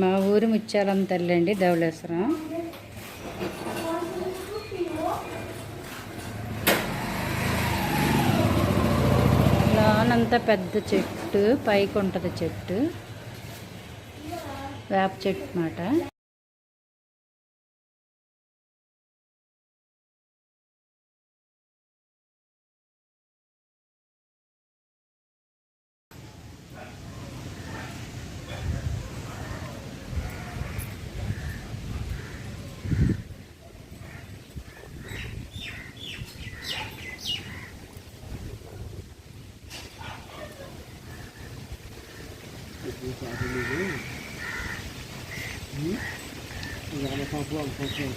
మా ఊరి ముత్యాలం తల్లి అండి ధవళేశ్వరం. లోనంతా పెద్ద చెట్టు పైకి ఉంటుంది చెట్టు. వేప చెట్టు Mmh. On va remettre en poids, en fonction.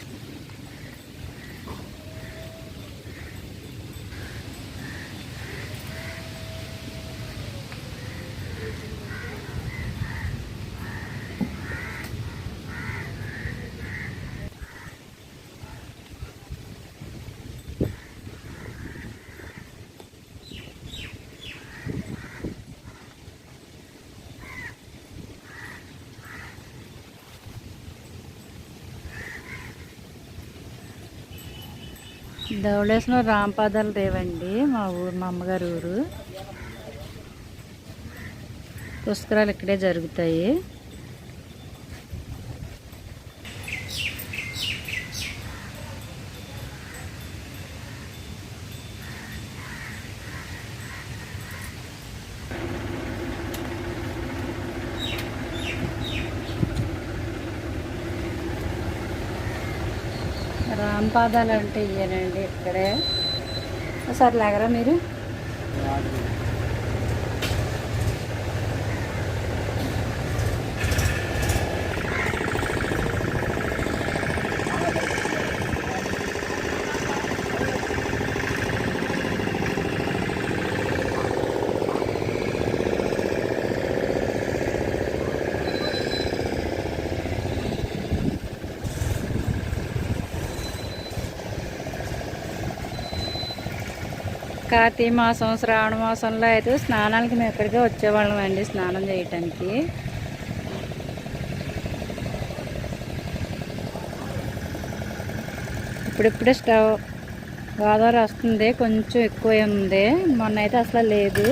Dhavaleswaram రాంపాదాలు దేవండి మా ఊరు మా అమ్మగారు ఊరు. పుస్తకాలు ఇక్కడే జరుగుతాయి. రాంపాదాలు అంటే ఇయ్యనండి ఇక్కడే. ఒకసారి లాగరా మీరు? కార్తీక మాసం శ్రావణ మాసంలో అయితే స్నానాలకి మేము ఎక్కడికే వచ్చేవాళ్ళం అండి స్నానం చేయటానికి. ఇప్పుడిప్పుడే స్టవ్ గోదావరి వస్తుంది కొంచెం ఎక్కువ ఉంది. మొన్న అయితే అసలు లేదు.